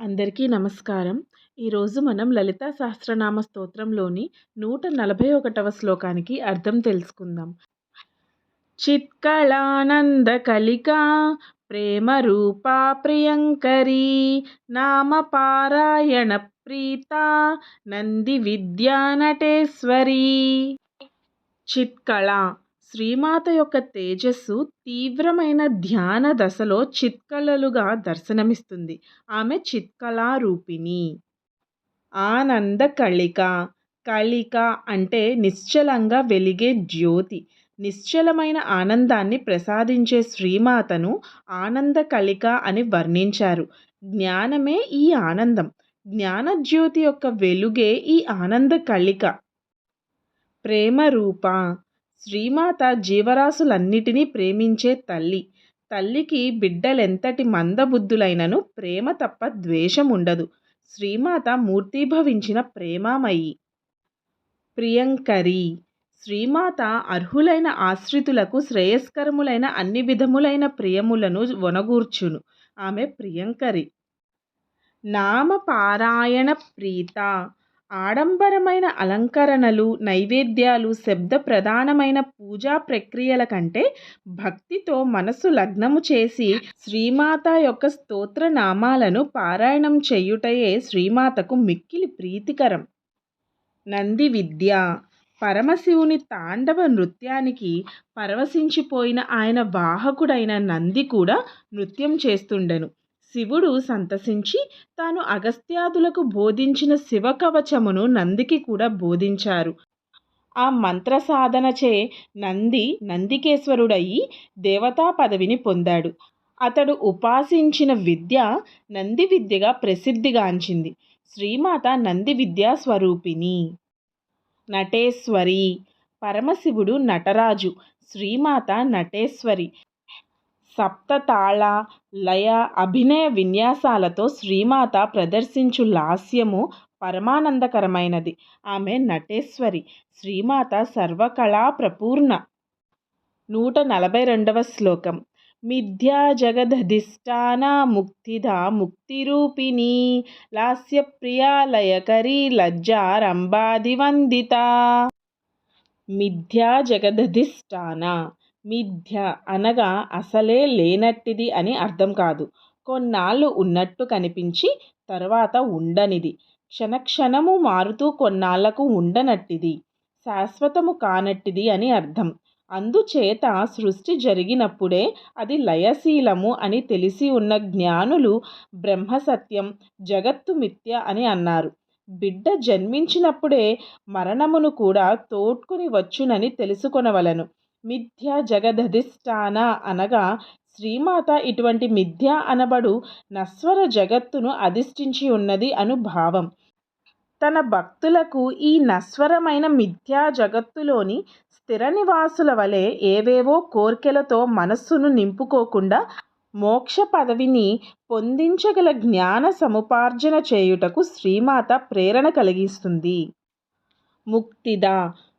అందరికీ నమస్కారం. ఈరోజు మనం లలితా సహస్రనామ స్తోత్రంలోని నూట నలభై ఒకటవ శ్లోకానికి అర్థం తెలుసుకుందాం. చిత్కళానంద కలికా ప్రేమ రూపా ప్రియంకరీ నామ పారాయణ ప్రీత నంది విద్యానటేశ్వరీ. చిత్కళ శ్రీమాత యొక్క తేజస్సు తీవ్రమైన ధ్యాన దశలో చిత్కళలుగా దర్శనమిస్తుంది. ఆమె చిత్కళారూపిణి. ఆనంద కళిక. కళిక అంటే నిశ్చలంగా వెలిగే జ్యోతి. నిశ్చలమైన ఆనందాన్ని ప్రసాదించే శ్రీమాతను ఆనంద కళిక అని వర్ణించారు. జ్ఞానమే ఈ ఆనందం. జ్ఞానజ్యోతి యొక్క వెలుగే ఈ ఆనంద కళిక. ప్రేమ రూప శ్రీమాత జీవరాశులన్నిటినీ ప్రేమించే తల్లి. తల్లికి బిడ్డలెంతటి మందబుద్ధులైనను ప్రేమ తప్ప ద్వేషం ఉండదు శ్రీమాత మూర్తీభవించిన ప్రేమామయి. ప్రియంకరి. శ్రీమాత అర్హులైన ఆశ్రితులకు శ్రేయస్కరములైన అన్ని విధములైన ప్రియములను వనగూర్చును. ఆమె ప్రియంకరి. నామ పారాయణ ప్రీత. ఆడంబరమైన అలంకరణలు నైవేద్యాలు శబ్ద ప్రధానమైన పూజా ప్రక్రియల కంటే భక్తితో మనసు లగ్నము చేసి శ్రీమాత యొక్క స్తోత్ర నామాలను పారాయణం చేయుటయే శ్రీమాతకు మిక్కిలి ప్రీతికరం. నంది విద్య. పరమశివుని తాండవ నృత్యానికి పరవశించిపోయిన ఆయన వాహకుడైన నంది కూడా నృత్యం చేస్తుండెను. శివుడు సంతసించి తాను అగస్త్యాదులకు బోధించిన శివకవచమును నందికి కూడా బోధించారు. ఆ మంత్ర సాధనచే నంది నందికేశ్వరుడయి దేవతా పదవిని పొందాడు. అతడు ఉపాసించిన విద్య నంది విద్యగా ప్రసిద్ధిగాంచింది. శ్రీమాత నంది విద్యా స్వరూపిణి. నటేశ్వరి. పరమశివుడు నటరాజు. శ్రీమాత నటేశ్వరి. సప్త తాళ లయ అభినయ విన్యాసాలతో శ్రీమాత ప్రదర్శించు లాస్యము పరమానందకరమైనది. ఆమె నటేశ్వరి. శ్రీమాత సర్వకళా ప్రపూర్ణ. నూట నలభై రెండవ శ్లోకం. మిథ్యా జగదధిష్టాన ముక్తిదా ముక్తిరూపిణి. రంభాది లజ్జారంభాదివందిత. మిథ్యా జగదధిష్టాన. మిథ్య అనగా అసలే లేనట్టిది అని అర్థం కాదు. కొన్నాళ్ళు ఉన్నట్టు కనిపించి తర్వాత ఉండనిది. క్షణక్షణము మారుతూ కొన్నాళ్ళకు ఉండనట్టిది. శాశ్వతము కానట్టిది అని అర్థం. అందుచేత సృష్టి జరిగినప్పుడే అది లయశీలము అని తెలిసి ఉన్న జ్ఞానులు బ్రహ్మసత్యం జగత్తు మిథ్య అని అన్నారు. బిడ్డ జన్మించినప్పుడే మరణమును కూడా తోడ్కొని వచ్చునని తెలుసుకొనవలను. మిథ్య జగదధిష్టాన అనగా శ్రీమాత ఇటువంటి మిథ్య అనబడు నశ్వర జగత్తును అధిష్ఠించి ఉన్నది అను భావం. తన భక్తులకు ఈ నశ్వరమైన మిథ్యా జగత్తులోని స్థిర నివాసుల వలె ఏవేవో కోర్కెలతో మనస్సును నింపుకోకుండా మోక్ష పదవిని పొందించగల జ్ఞాన సముపార్జన చేయుటకు శ్రీమాత ప్రేరణ కలిగిస్తుంది. ముక్తిదా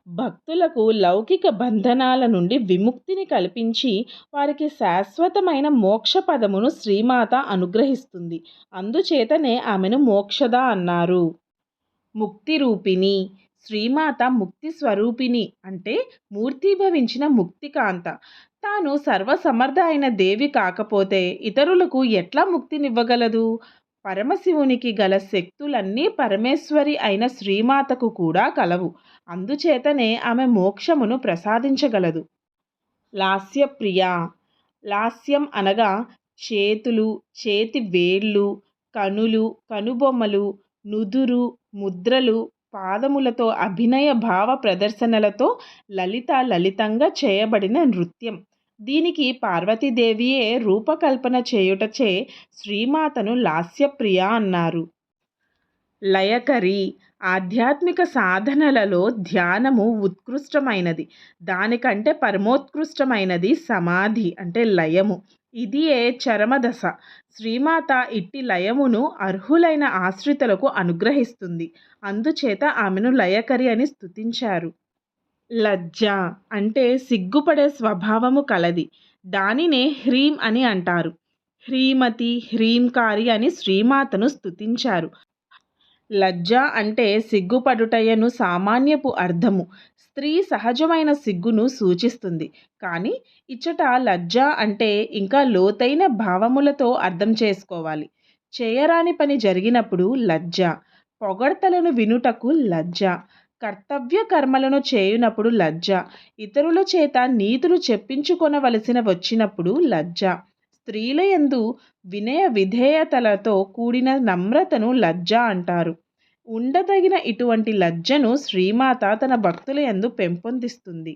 భక్తులకు లౌకిక బంధనాల నుండి విముక్తిని కల్పించి వారికి శాశ్వతమైన మోక్ష పదమును శ్రీమాత అనుగ్రహిస్తుంది. అందుచేతనే ఆమెను మోక్షద అన్నారు. ముక్తి రూపిణి శ్రీమాత ముక్తి స్వరూపిణి అంటే మూర్తిభవించిన ముక్తికాంత. తాను సర్వసమర్థ అయిన దేవి కాకపోతే ఇతరులకు ఎట్లా ముక్తినివ్వగలదు? పరమశివునికి గల శక్తులన్నీ పరమేశ్వరి అయిన శ్రీమాతకు కూడా కలవు. అందుచేతనే ఆమె మోక్షమును ప్రసాదించగలదు. లాస్యప్రియ. లాస్యం అనగా చేతులు చేతి వేళ్ళు కనులు కనుబొమ్మలు నుదురు ముద్రలు పాదములతో అభినయ భావ ప్రదర్శనలతో లలిత లలితంగా చేయబడిన నృత్యం. దీనికి పార్వతీదేవియే రూపకల్పన చేయుటచే శ్రీమాతను లాస్యప్రియ అన్నారు. లయకరి ఆధ్యాత్మిక సాధనలలో ధ్యానము ఉత్కృష్టమైనది. దానికంటే పరమోత్కృష్టమైనది సమాధి అంటే లయము. ఇదియే చరమదశ. శ్రీమాత ఇట్టి లయమును అర్హులైన ఆశ్రితులకు అనుగ్రహిస్తుంది. అందుచేత ఆమెను లయకరి అని స్తుతించారు. లజ్జ అంటే సిగ్గుపడే స్వభావము కలది. దానినే హ్రీం అని అంటారు. హ్రీమతి హ్రీంకారి అని శ్రీమాతను స్తుతించారు. లజ్జ అంటే సిగ్గుపడుటయను సామాన్యపు అర్థము. స్త్రీ సహజమైన సిగ్గును సూచిస్తుంది. కానీ ఇచ్చట లజ్జ అంటే ఇంకా లోతైన భావములతో అర్థం చేసుకోవాలి. చేయరాని పని జరిగినప్పుడు లజ్జ. పొగడ్తలను వినుటకు లజ్జ. కర్తవ్య కర్మలను చేయునప్పుడు లజ్జ. ఇతరుల చేత నీతులు చెప్పించుకొనవలసిన వచ్చినప్పుడు లజ్జ. స్త్రీల యందు వినయ విధేయతలతో కూడిన నమ్రతను లజ్జ అంటారు. ఉండదగిన ఇటువంటి లజ్జను శ్రీమాత తన భక్తుల యందు పెంపొందిస్తుంది.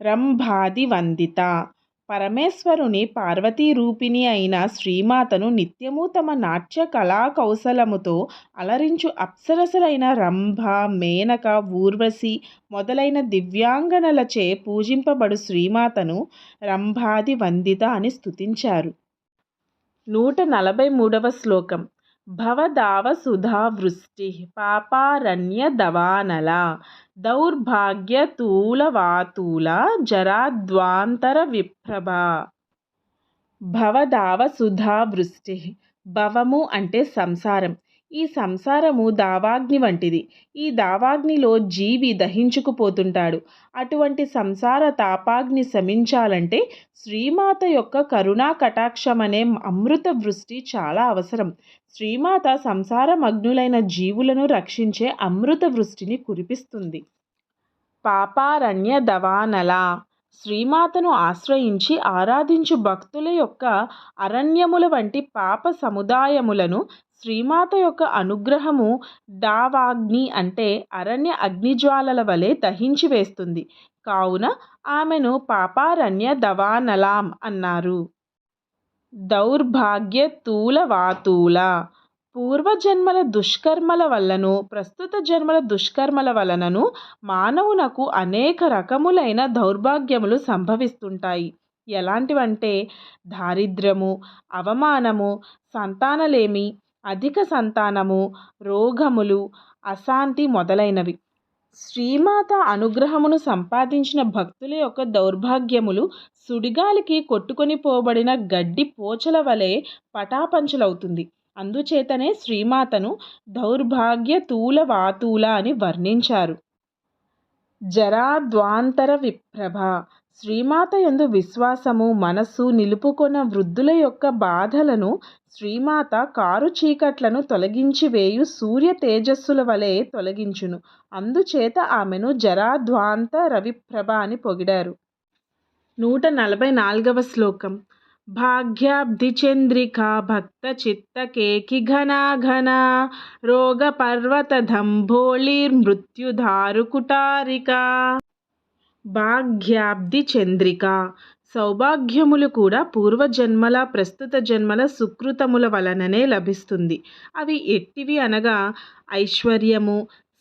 రంభాది వందిత. పరమేశ్వరుని పార్వతీ రూపిణి అయిన శ్రీమాతను నిత్యము తమ నాట్య కళా కౌశలముతో అలరించు అప్సరసలైన రంభ మేనక ఊర్వశి మొదలైన దివ్యాంగనలచే పూజింపబడు శ్రీమాతను రంభాది వందిత అని స్తుతించారు. నూట నలభై మూడవ శ్లోకం. భవదావసుధావృష్టి పాపారణ్యదవానల దౌర్భాగ్యతూలవాతూల జరాద్వాంతర విప్రభ భవదావసుధావృష్టి. భవము అంటే సంసారం. ఈ సంసారము దావాగ్ని వంటిది. ఈ దావాగ్నిలో జీవి దహించుకుపోతుంటాడు. అటువంటి సంసార తాపాగ్ని శమించాలంటే శ్రీమాత యొక్క కరుణా కటాక్షం అనే అమృత వృష్టి చాలా అవసరం. శ్రీమాత సంసారమగ్నులైన జీవులను రక్షించే అమృత వృష్టిని కురిపిస్తుంది. పాపారణ్య దవానల. శ్రీమాతను ఆశ్రయించి ఆరాధించు భక్తుల యొక్క అరణ్యముల వంటి పాప సముదాయములను శ్రీమాత యొక్క అనుగ్రహము దావాగ్ని అంటే అరణ్య అగ్నిజ్వాలల వలె దహించి వేస్తుంది. కావున ఆమెను పాపారణ్య దవానలాం అన్నారు. దౌర్భాగ్య తూలవాతూల పూర్వజన్మల దుష్కర్మల వలనను ప్రస్తుత జన్మల దుష్కర్మల వలనను మానవునకు అనేక రకములైన దౌర్భాగ్యములు సంభవిస్తుంటాయి. ఎలాంటివంటే దారిద్ర్యము అవమానము సంతానలేమి అధిక సంతానము రోగములు అశాంతి మొదలైనవి. శ్రీమాత అనుగ్రహమును సంపాదించిన భక్తుల యొక్క దౌర్భాగ్యములు సుడిగాలికి కొట్టుకొని పోబడిన గడ్డి పోచల వలె పటాపంచలవుతుంది. అందుచేతనే శ్రీమాతను దౌర్భాగ్య తూల వాతూల అని వర్ణించారు. జరాద్వాంతర విప్రభ శ్రీమాత ఎందు విశ్వాసము మనస్సు నిలుపుకొన వృద్ధుల యొక్క బాధలను శ్రీమాత కారు చీకట్లను తొలగించి వేయు సూర్య తేజస్సుల వలె తొలగించును. అందుచేత ఆమెను జరాధ్వాంత రవిప్రభ అని పొగిడారు. నూట నలభై నాలుగవ శ్లోకం. భాగ్యాబ్ధిచంద్రిక భక్త చిత్తకేకి ఘనాఘన రోగ పర్వత దంభోళిర్మృత్యుధారు కుటారిక భాగ్యాబ్ది చంద్రిక. సౌభాగ్యములు కూడా పూర్వజన్మల ప్రస్తుత జన్మల సుకృతముల వలననే లభిస్తుంది. అవి ఎట్టివి అనగా ఐశ్వర్యము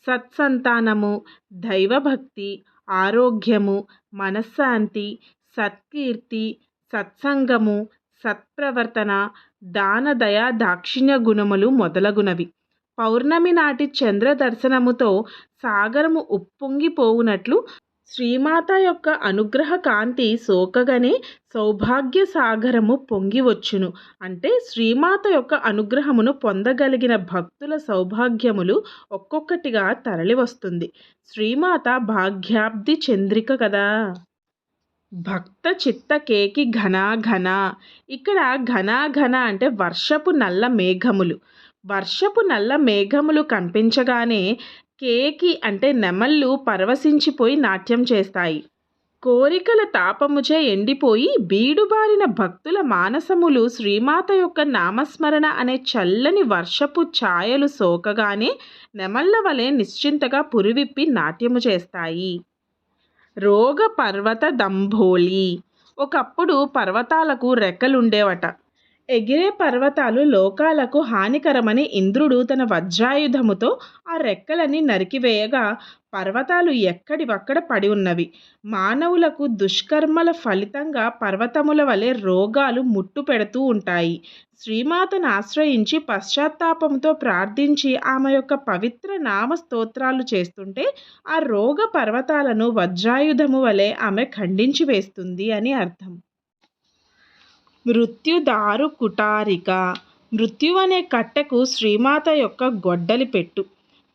సత్సంతానము దైవభక్తి ఆరోగ్యము మనశ్శాంతి సత్కీర్తి సత్సంగము సత్ప్రవర్తన దానదయ దాక్షిణ్య గుణములు మొదలగునవి. పౌర్ణమి నాటి చంద్ర దర్శనముతో సాగరము ఉప్పొంగిపోవునట్లు శ్రీమాత యొక్క అనుగ్రహ కాంతి సోకగానే సౌభాగ్య సాగరము పొంగి వచ్చును. అంటే శ్రీమాత యొక్క అనుగ్రహమును పొందగలిగిన భక్తుల సౌభాగ్యములు ఒక్కొక్కటిగా తరలి వస్తుంది. శ్రీమాత భాగ్యాబ్ది చంద్రిక కదా. భక్త చిత్త కేకి ఘనా ఘన. ఇక్కడ ఘనా ఘన అంటే వర్షపు నల్ల మేఘములు. వర్షపు నల్ల మేఘములు కనిపించగానే కేకి అంటే నెమళ్ళు పరవశించిపోయి నాట్యం చేస్తాయి. కోరికల తాపముచే ఎండిపోయి బీడుబారిన భక్తుల మానసములు శ్రీమాత యొక్క నామస్మరణ అనే చల్లని వర్షపు ఛాయలు సోకగానే నెమళ్ళ వలె నిశ్చింతగా పురివిప్పి నాట్యము చేస్తాయి. రోగ పర్వత దంభోళి. ఒకప్పుడు పర్వతాలకు రెక్కలుండేవట. ఎగిరే పర్వతాలు లోకాలకు హానికరమని ఇంద్రుడు తన వజ్రాయుధముతో ఆ రెక్కలని నరికివేయగా పర్వతాలు ఎక్కడివక్కడ పడి ఉన్నవి. మానవులకు దుష్కర్మల ఫలితంగా పర్వతముల వలె రోగాలు ముట్టు పెడుతూ ఉంటాయి. శ్రీమాతను ఆశ్రయించి పశ్చాత్తాపంతో ప్రార్థించి ఆమె యొక్క పవిత్ర నామ స్తోత్రాలు చేస్తుంటే ఆ రోగ పర్వతాలను వజ్రాయుధము వలె ఆమె ఖండించి వేస్తుంది అని అర్థం. మృత్యుదారు కుటారిక మృత్యు అనే కట్టెకు శ్రీమాత యొక్క గొడ్డలి పెట్టు.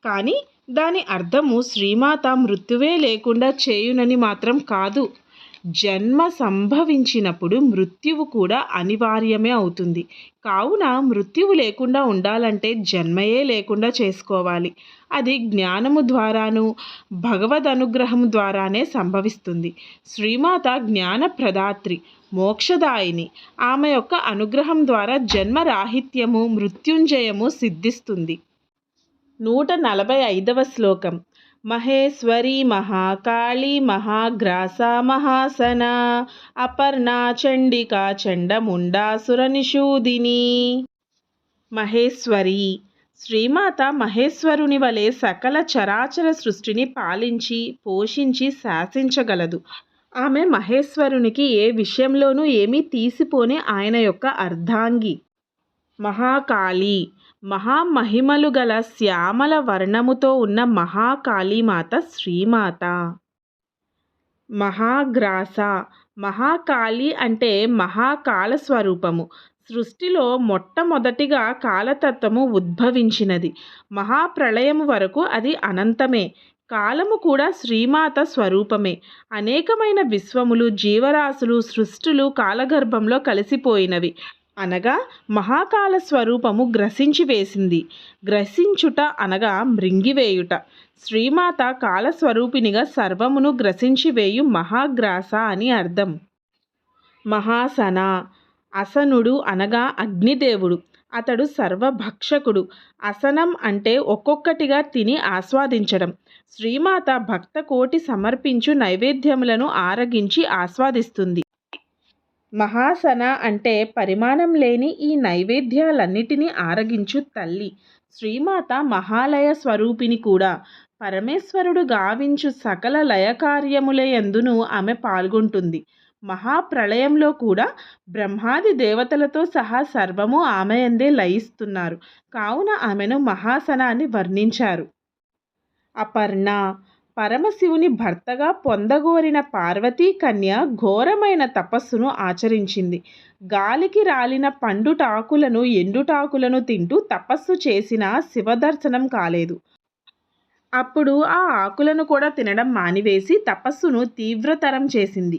కానీ దాని అర్థము శ్రీమాత మృత్యువే లేకుండా చేయునని మాత్రం కాదు. జన్మ సంభవించినప్పుడు మృత్యువు కూడా అనివార్యమే అవుతుంది. కావున మృత్యువు లేకుండా ఉండాలంటే జన్మయే లేకుండా చేసుకోవాలి. అది జ్ఞానము ద్వారాను భగవద్ అనుగ్రహం ద్వారానే సంభవిస్తుంది. శ్రీమాత జ్ఞాన ప్రదాత్రి మోక్షదాయిని ఆమె యొక్క అనుగ్రహం ద్వారా జన్మరాహిత్యము మృత్యుంజయము సిద్ధిస్తుంది. నూట నలభై ఐదవ శ్లోకం. మహేశ్వరి మహాకాళి మహాగ్రాస మహాసన అపర్ణా చండికా చండముండాసురనిషూదిని మహేశ్వరి శ్రీమాత మహేశ్వరుని వలె సకల చరాచర సృష్టిని పాలించి పోషించి శాసించగలదు. ఆమె మహేశ్వరునికి ఏ విషయంలోనూ ఏమీ తీసిపోని ఆయన యొక్క అర్ధాంగి. మహాకాళి మహామహిమలు గల శ్యామల వర్ణముతో ఉన్న మహాకాళీమాత శ్రీమాత. మహాగ్రాస మహాకాళి అంటే మహాకాల స్వరూపము. సృష్టిలో మొట్టమొదటిగా కాలతత్వము ఉద్భవించినది. మహాప్రళయము వరకు అది అనంతమే. కాలము కూడా శ్రీమాత స్వరూపమే. అనేకమైన విశ్వములు జీవరాశులు సృష్టులు కాలగర్భంలో కలిసిపోయినవి. అనగా మహాకాల స్వరూపము గ్రసించి వేసింది. గ్రసించుట అనగా మృంగివేయుట. శ్రీమాత కాలస్వరూపినిగా సర్వమును గ్రసించి వేయు మహాగ్రాస అని అర్థం. మహాసన. అసనుడు అనగా అగ్నిదేవుడు. అతడు సర్వభక్షకుడు. అసనం అంటే ఒక్కొక్కటిగా తిని ఆస్వాదించడం. శ్రీమాత భక్త కోటి సమర్పించు నైవేద్యములను ఆరగించి ఆస్వాదిస్తుంది. మహాసన అంటే పరిమాణం లేని ఈ నైవేద్యాలన్నిటినీ ఆరగించు తల్లి. శ్రీమాత మహాలయ స్వరూపిణి కూడా. పరమేశ్వరుడు గావించు సకల లయకార్యములయందును ఆమె పాల్గొంటుంది. మహాప్రళయంలో కూడా బ్రహ్మాది దేవతలతో సహా సర్వము ఆమెయందే లయిస్తున్నారు. కావున ఆమెను మహాసనాన్ని వర్ణించారు. అపర్ణ పరమశివుని భర్తగా పొందగోరిన పార్వతీ కన్య ఘోరమైన తపస్సును ఆచరించింది. గాలికి రాలిన పండుటాకులను ఎండుటాకులను తింటూ తపస్సు చేసిన శివదర్శనం కాలేదు. అప్పుడు ఆ ఆకులను కూడా తినడం మానివేసి తపస్సును తీవ్రతరం చేసింది.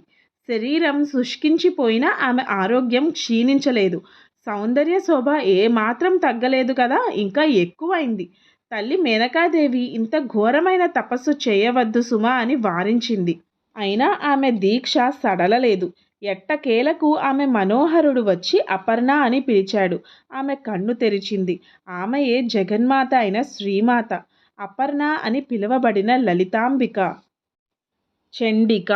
శరీరం శుష్కించిపోయినా ఆమె ఆరోగ్యం క్షీణించలేదు. సౌందర్య శోభ ఏమాత్రం తగ్గలేదు కదా ఇంకా ఎక్కువైంది. తల్లి మేనకాదేవి ఇంత ఘోరమైన తపస్సు చేయవద్దు సుమా అని వారించింది. అయినా ఆమె దీక్ష సడలలేదు. ఎట్టకేలకు ఆమె మనోహరుడు వచ్చి అపర్ణ అని పిలిచాడు. ఆమె కన్ను తెరిచింది. ఆమెయే జగన్మాత అయిన శ్రీమాత. అపర్ణ అని పిలువబడిన లలితాంబిక. చండిక.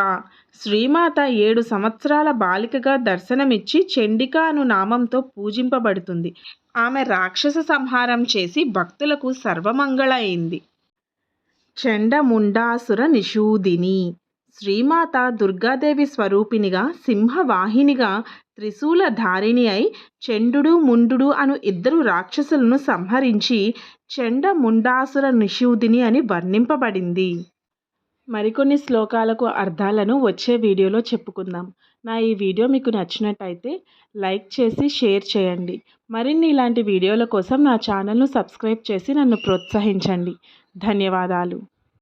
శ్రీమాత ఏడు సంవత్సరాల బాలికగా దర్శనమిచ్చి చండిక అను నామంతో పూజింపబడుతుంది. ఆమె రాక్షస సంహారం చేసి భక్తులకు సర్వమంగళ అయింది చండముండాసుర నిషూదిని శ్రీమాత దుర్గాదేవి స్వరూపినిగా సింహవాహినిగా త్రిశూలధారిణి అయి చండుడు ముండు అను ఇద్దరు రాక్షసులను సంహరించి చండముండాసుర నిషూదిని అని వర్ణింపబడింది. మరికొన్ని శ్లోకాలకు అర్థాలను వచ్చే వీడియోలో చెప్పుకుందాం. నా ఈ వీడియో మీకు నచ్చినట్టయితే లైక్ చేసి షేర్ చేయండి. మరిన్ని ఇలాంటి వీడియోల కోసం నా ఛానల్ను సబ్స్క్రైబ్ చేసి నన్ను ప్రోత్సహించండి. ధన్యవాదాలు.